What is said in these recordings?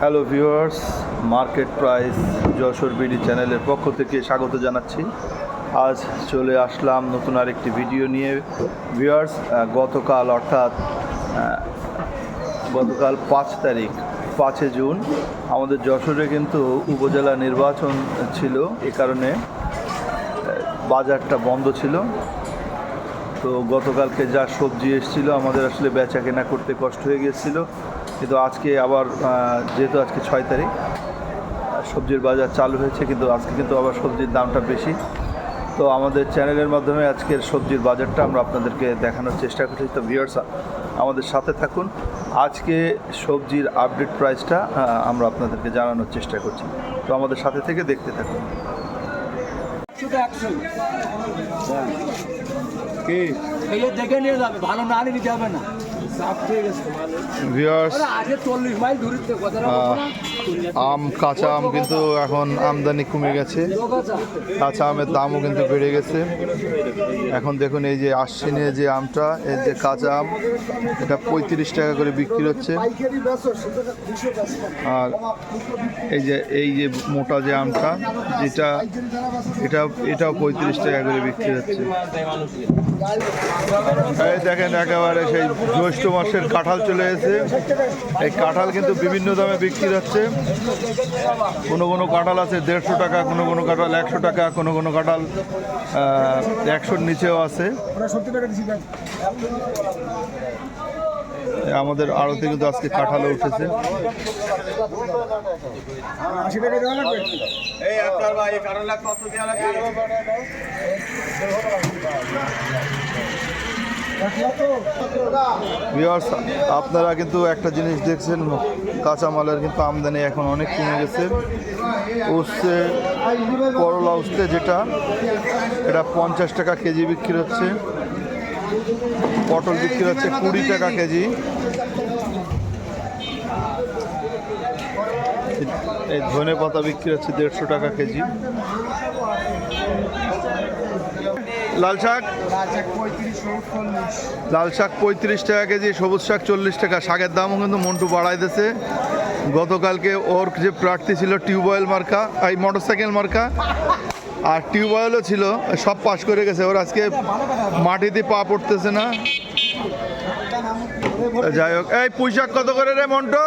Hello viewers market price Jashore BD চ্যানেলের পক্ষ থেকে স্বাগত জানাচ্ছি। আজ চলে আসলাম নতুন আরেকটি ভিডিও নিয়ে। ভিউয়ার্স গতকাল অর্থাৎ গতকাল পাঁচ তারিখ পাঁচে জুন। আমাদের যশোরে কিন্তু উপজেলা নির্বাচন ছিল এ কারণে বাজারটা বন্ধ ছিল। তো গতকালকে যা সবজি এসেছিল, আমাদের আসলে বেচা কেনা করতে কষ্ট হয়ে গিয়েছিল। কিন্তু আজকে আবার যেহেতু আজকে ছয় তারিখ, সবজির বাজার চালু হয়েছে, কিন্তু আজকে কিন্তু আবার সবজির দামটা বেশি। তো আমাদের চ্যানেলের মাধ্যমে আজকের সবজির বাজারটা আমরা আপনাদেরকে দেখানোর চেষ্টা করছি। তো ভিউয়ার্স আমাদের সাথে থাকুন। আজকে সবজির আপডেট প্রাইসটা আমরা আপনাদেরকে জানানোর চেষ্টা করছি। তো আমাদের সাথে থেকে দেখতে থাকুন। দেখে নিয়ে যাবে ভালো না নিতে হবে না। চল্লিশ মাইল দূরিতে কথা আম, কাঁচা আম কিন্তু এখন আমদানি কমে গেছে। কাঁচা আমের দামও কিন্তু বেড়ে গেছে। এখন দেখুন এই যে আশ্বিনে যে আমটা এর যে কাঁচা আম, এটা পঁয়ত্রিশ টাকা করে বিক্রি হচ্ছে। আর এই যে এই যে মোটা যে আমটা যেটা এটা, এটাও পঁয়ত্রিশ টাকা করে বিক্রি হচ্ছে। এই দেখেন একেবারে সেই জ্যৈষ্ঠ মাসের কাঁঠাল চলে এসেছে। এই কাঁঠাল কিন্তু বিভিন্ন দামে বিক্রি হচ্ছে। কোনো কোনো কাঁঠাল আছে দেড়শো টাকা কোনো কোনো কাঁঠাল একশো টাকা কোনো কোনো কাঁঠাল একশোর নিচেও আছে। আমাদের আড়তে কিন্তু আজকে কাঁঠালও উঠেছে। ভিউয়ার্স আপনারা কিন্তু একটা জিনিস দেখছেন, কাঁচামালের কিন্তু আমদানি এখন অনেক কমে গেছে। উঠছে করলা উঠছে যেটা, এটা পঞ্চাশ টাকা কেজি বিক্রি হচ্ছে। পটল বিক্রি হচ্ছে কুড়ি টাকা কেজি। এই ধনে পাতা বিক্রি হচ্ছে দেড়শো টাকা কেজি। লাল শাক? লাল শাক পঁয়ত্রিশ টাকা কেজি সবুজ শাক চল্লিশ টাকা। শাকের দামও কিন্তু মন্টু বাড়াই দিয়েছে। গতকালকে ওর যে প্রার্থী ছিল টিউবওয়েল মার্কা এই মোটরসাইকেল মার্কা আর টিউবওয়েলও ছিল সব পাশ করে গেছে। ওর আজকে মাটিতে পা পড়তেছে না। যাই হোক এই পুঁইশাক কত করে রে মন্টু?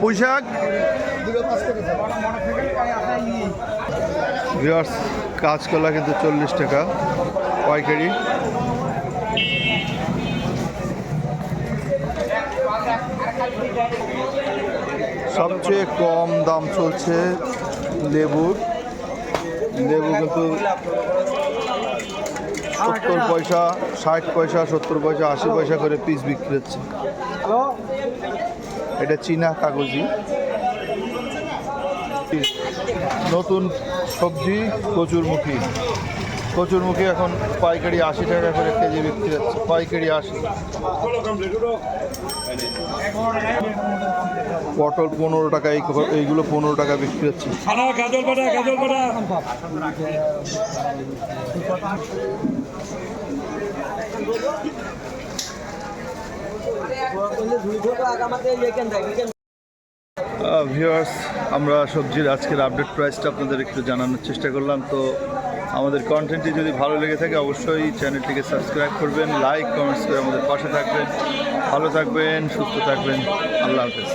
পুঁইশাক ভিউয়ার্স কাঁচকলা কিন্তু চল্লিশ টাকা। পাইকারি। সবচেয়ে কম দাম চলছে লেবুর। লেবু কিন্তু সত্তর পয়সা, ষাট পয়সা, সত্তর পয়সা, আশি পয়সা করে পিস বিক্রি হচ্ছে। এটা চীনা কাগজি। নতুন সবজি কচুরমুখী কচুরমুখী এখন পাইকারি আশি টাকা করে কেজি বিক্রি হচ্ছে। পাইকারি আশি। পটল পনেরো টাকা, এই এইগুলো পনেরো টাকা বিক্রি হচ্ছে। ভিউয়ার্স আমরা সবজির আজকের আপডেট প্রাইসটা আপনাদের একটু জানানোর চেষ্টা করলাম। তো আমাদের কন্টেন্টটি যদি ভালো লেগে থাকে, অবশ্যই চ্যানেলটিকে সাবস্ক্রাইব করবেন লাইক কমেন্টস করে আমাদের পাশে থাকবেন। ভালো থাকবেন, সুস্থ থাকবেন। আল্লাহ হাফেজ।